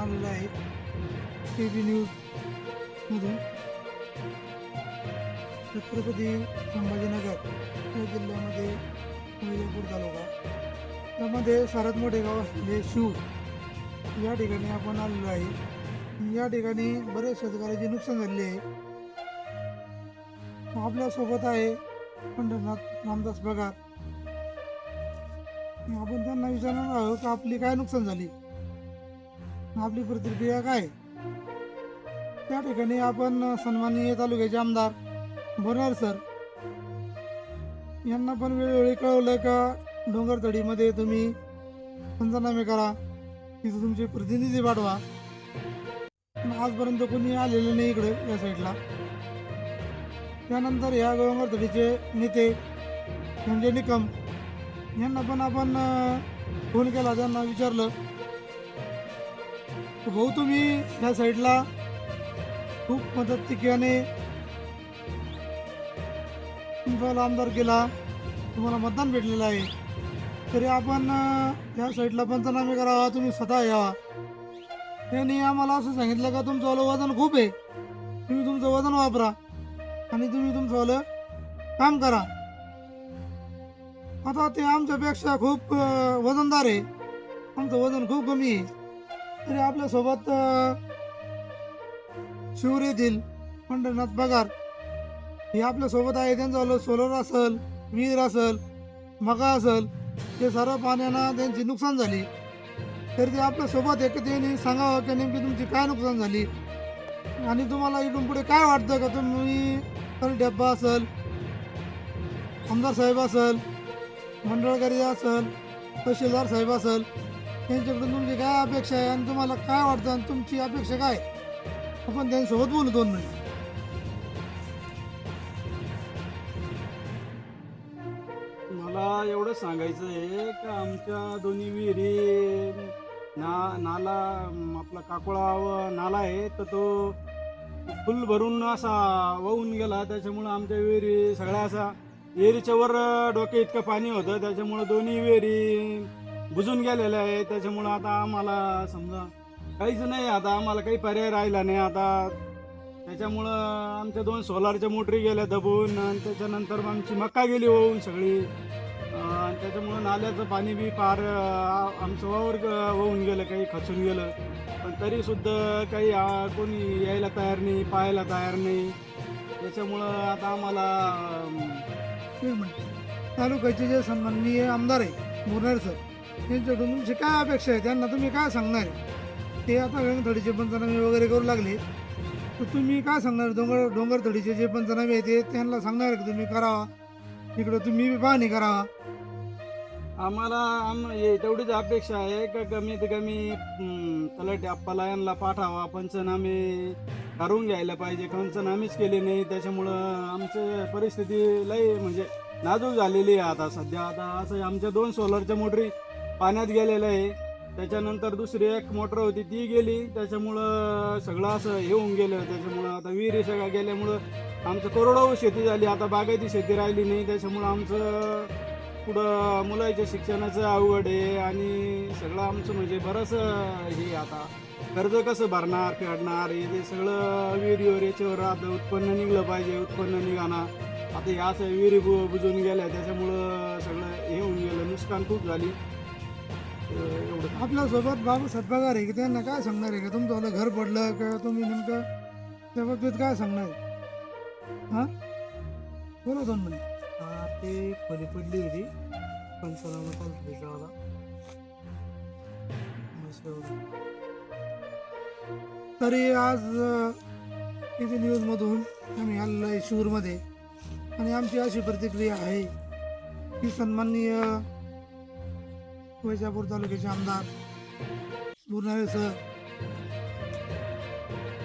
आलेलं आहे. के बी न्यूजमधून छत्रपती संभाजीनगर या जिल्ह्यामध्ये विजयपूर तालुका. त्यामध्ये सर्वात मोठे गाव असलेले शिव या ठिकाणी आपण आलेलो आहे. या ठिकाणी बरेच शेतकऱ्याचे नुकसान झालेले आहे. आपल्यासोबत आहे पंढरनाथ रामदास बघा आपण त्यांना विचारणार आहोत आपली काय नुकसान झाली? आपली प्रतिक्रिया काय? त्या ठिकाणी आपण सन्माननीय तालुक्याचे आमदार बोरणार सर. यांना पण वेळोवेळी कळवलं का डोंगरतडीमध्ये तुम्ही पंचनामे करा तिथं तुमचे प्रतिनिधी पाठवा पण आजपर्यंत कोणी आलेलं नाही इकडे या साईडला. त्यानंतर ह्या डोंगरतडीचे नेते संजय निकम यांना पण आपण फोन केला त्यांना विचारलं. भाऊ तुम्ही ह्या साईडला खूप मदत केल्याने तुमचा आमदार केला. तुम्हाला मतदान भेटलेलं आहे. तरी आपण अं, ह्या साईडला पंचनामे करावा तुम्ही स्वतः यावा. त्यांनी आम्हाला असं सांगितलं का तुमचंवालं वजन खूप आहे. तुम्ही तुमचं वजन वापरा आणि तुम्ही तुमचंवालं काम करा. आता ते आमच्यापेक्षा खूप वजनदार आहे. आमचं वजन खूप कमी आहे. तरी आपल्यासोबत अं, शिवर येथील पंढरनाथ पगार हे आपल्यासोबत आहे. त्यांचं सोलर असेल विहीर असेल मका असेल ते सर्व पाण्यानं त्यांची नुकसान झाली. तरी ते आपल्यासोबत एक त्यांनी सांगावं की नेमकी तुमची काय नुकसान झाली? आणि तुम्हाला इथून पुढे काय वाटतं का? तुम्ही डब्बा असेल आमदार साहेब असेल मंडळकारी असेल तहसीलदार साहेब असेल त्यांच्याकडून तुमची काय अपेक्षा आहे? आणि तुम्हाला काय वाटतं? आणि तुमची अपेक्षा काय आपण त्यांच्यासोबत बोलू दोन मिनिट. मला एवढं सांगायचं आहे का आमच्या दोन्ही विहिरी ना नाला आपला काकोळा व नाला आहे तर तो फुल भरून असा वाहून गेला. त्याच्यामुळं आमच्या विहिरी सगळ्या असा विहिरीच्या वर डोके इतकं पाणी होतं. त्याच्यामुळं दोन्ही विहिरी बुजून गेलेलं आहे. त्याच्यामुळं आता आम्हाला समजा काहीच नाही आता. आम्हाला काही पर्याय राहिला नाही आता. त्याच्यामुळं आमच्या दोन सोलारच्या मोटरी गेल्या दबून आणि त्याच्यानंतर मग आमची मक्का गेली होऊन सगळी. आणि त्याच्यामुळं नाल्याचं पाणी बी पार आमचं वावर ग- गेलं काही खचून गेलं. पण तरीसुद्धा काही कोणी यायला तयार नाही पाहायला तयार नाही. त्याच्यामुळं आता आम्हाला तालुक्याचे जे सन्माननीय आमदार आहे मुरणार सर त्यांच्याकडून तुमची काय अपेक्षा आहे? त्यांना तुम्ही काय सांगणार ते आता गंगथडीचे पंचनामे वगैरे करू लागले. तर तुम्ही काय सांगणार? डोंगर डोंगरथडीचे जे पंचनामे आहे ते त्यांना सांगणार की तुम्ही? करावा तिकडं तुम्ही पाहणी करावा आम्हाला आम हे तेवढीच अपेक्षा आहे का कमीत कमी हं, तलाठी अप्पाला यांना पाठावा पंचनामे करून घ्यायला पाहिजे. पंचनामेच केले नाही त्याच्यामुळं आमचं परिस्थिती लय म्हणजे नाजूक झालेली आहे आता. सध्या आता असं आमच्या दोन सोलरच्या मोटरी पाण्यात गेलेलं आहे. त्याच्यानंतर दुसरी एक मोटर होती ती गेली. त्याच्यामुळं सगळं असं हे होऊन गेलं. त्याच्यामुळं आता विहिरी सगळ्या गेल्यामुळं आमचं करोडो शेती झाली. आता बागायती शेती राहिली नाही. त्याच्यामुळं आमचं पुढं मुलाच्या शिक्षणाचं आवड आहे आणि सगळं आमचं म्हणजे बरंच हे आता कर्ज कसं भरणार फेडणार हे ते सगळं विहिरीवर याच्यावर आता उत्पन्न निघलं पाहिजे उत्पन्न निघाणार आता या असं विहिरी बुजून गेल्या. त्याच्यामुळं सगळं हे होऊन गेलं. नुकसान खूप झाली. एवढं आपल्यासोबत बाबा सतपगार आहे की त्यांना काय सांगणार आहे का? तुमचं घर पडलं का? तुम्ही नेमकं त्या बाबतीत काय सांगणार हां? बोला दोन मिनिट. हा ते खोली पडली होती. पंचनामा चालू त्याच्यावाला. तरी आज टी न्यूजमधून आम्ही आलेलो आहे शिवूरमध्ये आणि आमची अशी प्रतिक्रिया आहे की सन्माननीय वैजापूर तालुक्याचे आमदार बुरनाळे सर.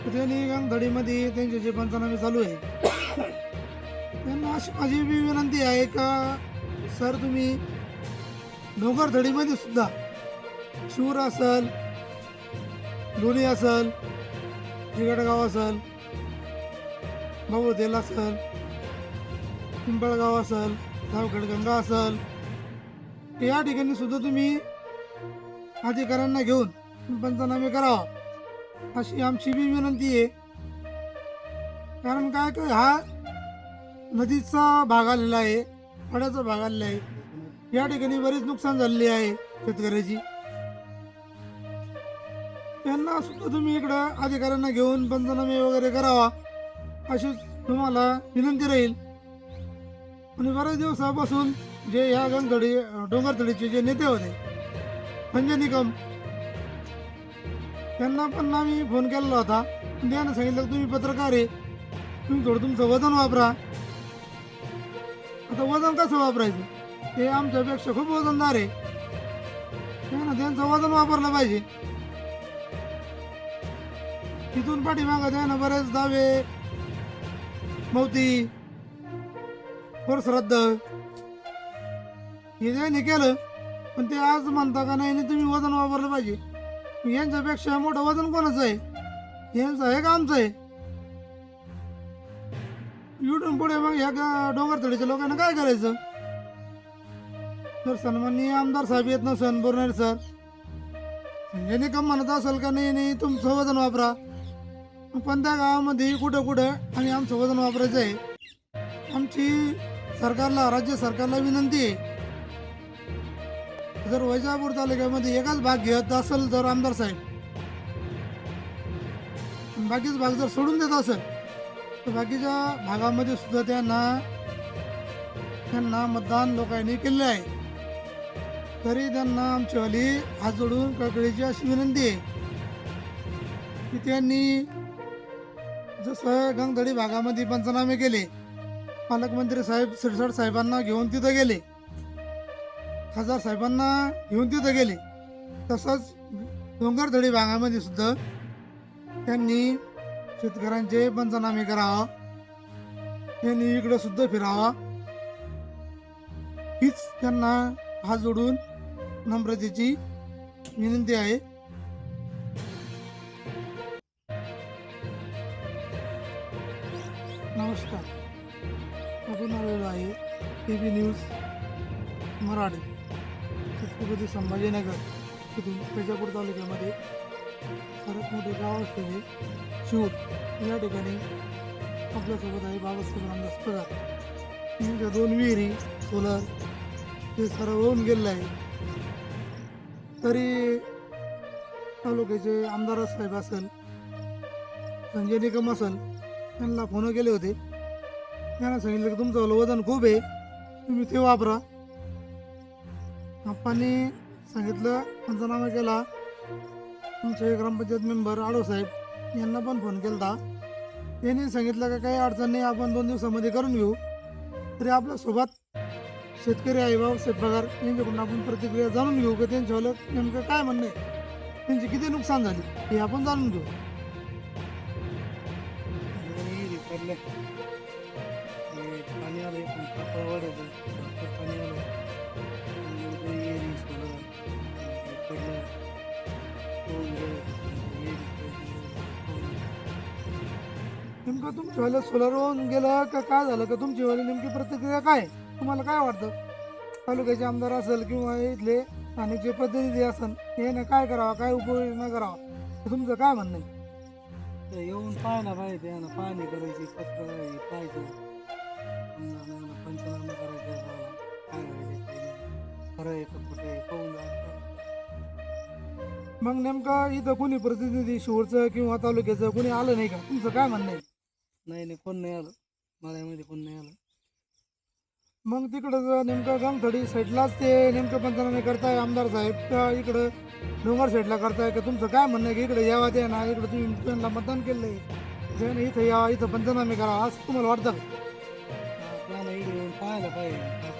त्यांनी गंगधडीमध्ये त्यांचे जे पंचनामे चालू आहे त्यांना अशी माझी विनंती आहे का सर तुम्ही डोंगरधडीमध्ये सुद्धा शिवर असेल लोणी असेल हिगडगाव असेल तेल असेल पिंपळगाव असेल सावखेड गंगा असेल या ठिकाणी सुद्धा तुम्ही अधिकाऱ्यांना घेऊन पंचनामे करावा. अशी आमची बी विनंती आहे. कारण काय काय हा नदीचा भाग आलेला आहे फळाचा भाग आलेला आहे. या ठिकाणी बरीच नुकसान झालेली आहे शेतकऱ्याची. त्यांना सुद्धा तुम्ही इकडं अधिकाऱ्यांना घेऊन पंचनामे वगैरे करावा अशी तुम्हाला विनंती राहील. आणि बऱ्याच दिवसापासून जे ह्या गंगथडी डोंगरथडीचे जे नेते होते संजय निकम त्यांना पण आम्ही फोन केलेला होता. त्यानं सांगितलं की तुम्ही पत्रकार आहे. तुम्ही थोडं तुमचं वजन वापरा. आता वजन कसं वापरायचं? ते आमच्यापेक्षा खूप वजनदार आहे. त्यानं त्यांचं वजन वापरलं पाहिजे. तिथून पाठीमागं त्यानं बरेच दावे मौती श्रद्ध हे त्यांनी केलं पण ते आज म्हणता का नाही नाही तुम्ही वजन वापरलं पाहिजे. यांच्यापेक्षा मोठं वजन कोणाचं आहे? यांचं आहे का आमचं आहे? इकडून पुढे मग ह्या गा- डोंगरथडीच्या लोकांना काय करायचं? तर सन्माननीय आमदार साहेब येत नसन बोरणारे सर. संजय का म्हणत असेल का नाही नाही तुमचं वजन वापरा. पण त्या गावामध्ये कुठं कुठं आणि आमचं वजन वापरायचं आहे. आमची सरकारला राज्य सरकारला विनंती आहे. जर वैजापूर तालुक्यामध्ये एकाच भाग घेत असेल तर आमदार साहेब आणि बाकीचा भाग जर सोडून देत असेल तर बाकीच्या भागामध्ये सुद्धा त्यांना त्यांना मतदान लोकांनी केले आहे. तरी त्यांना आमच्यावाली हात जोडून कळकळीची अशी विनंती आहे की त्यांनी जसं गंगधडी भागामध्ये पंचनामे केले पालकमंत्री साहेब सिरसाट साहेबांना घेऊन तिथं गेले खासदार साहेबांना घेऊन तिथं गेले. तसंच डोंगरधडी भागामध्ये सुद्धा त्यांनी शेतकऱ्यांचे पंचनामे करावा. त्यांनी इकडं सुद्धा फिरावा. हीच त्यांना हात जोडून नम्रतेची विनंती आहे. नमस्कार. आपण आलेलो आहे T V news Marathi. Chhatrapati Sambhajinagar तिथून पेजापूर तालुक्यामध्ये सर्वात मोठे गाव असलेले शिवूर. या ठिकाणी आपल्यासोबत आहे बाबासाहेब रामदास पगार यांच्या दोन विहिरी सोलर हे सर्व होऊन गेलेलं आहे. तरी तालुक्याचे आमदार साहेब असेल संजय निकम असेल त्यांना फोन केले होते. त्यांना सांगितलं की तुमचं वजन खूप आहे. तुम्ही ते वापरा. आप्पांनी सांगितलं पंचनामा केला. तुमचे ग्रामपंचायत मेंबर आडोसाहेब यांना पण फोन केला होता त्यांनी सांगितलं का काही अडचण नाही आपण दोन दिवसामध्ये करून घेऊ. तरी आपल्यासोबत शेतकरी आहे बाबासाहेब पगार यांच्याकडून आपण प्रतिक्रिया जाणून घेऊ का त्यांच्यावालं नेमकं काय म्हणणं आहे? त्यांची किती नुकसान झाली हे आपण जाणून घेऊ. पाणी आलं पण कापड पाणी आलं पडलं नेमकं तुमच्यावाल्या सोलर होऊन गेलं का काय झालं? का तुमचीवाली नेमकी प्रतिक्रिया काय? तुम्हाला काय वाटतं? तालुक्याचे आमदार असेल किंवा इथले आणि जे प्रतिनिधी असेल याने काय करावं? काय उपाययोजना करावा? हे तुमचं काय म्हणणं आहे? तर येऊन पाहायला पाहिजे यानं पाहणी करायची पत्र पाहिजे. पाहायचं पंचनामा पंचनामा करायचं गावाला. काय व्हायचं काय नाही खरं आहे का खोटं आहे पाहून जायचं मग नेमका इथं कोणी प्रतिनिधी शिवरचं किंवा तालुक्याचं कोणी आलं नाही का? तुमचं काय म्हणणं आहे? नाही नाही कोण नाही आलं. मळ्यामध्ये कोण नाही आलं. मग तिकडं जर नेमकं गंगथडी साईडलाच ते नेमकं पंचनामे करताय आमदार साहेब. का इकडं डोंगर साईडला करताय? का तुमचं काय म्हणणं आहे? की इकडे यावा ते ना इकडं तुम्ही त्यांना मतदान केलंय. त्याने इथं यावा इथं पंचनामे करावा असं तुम्हाला वाटतं का? आपल्याला इकडे येऊन पाहायला पाहिजे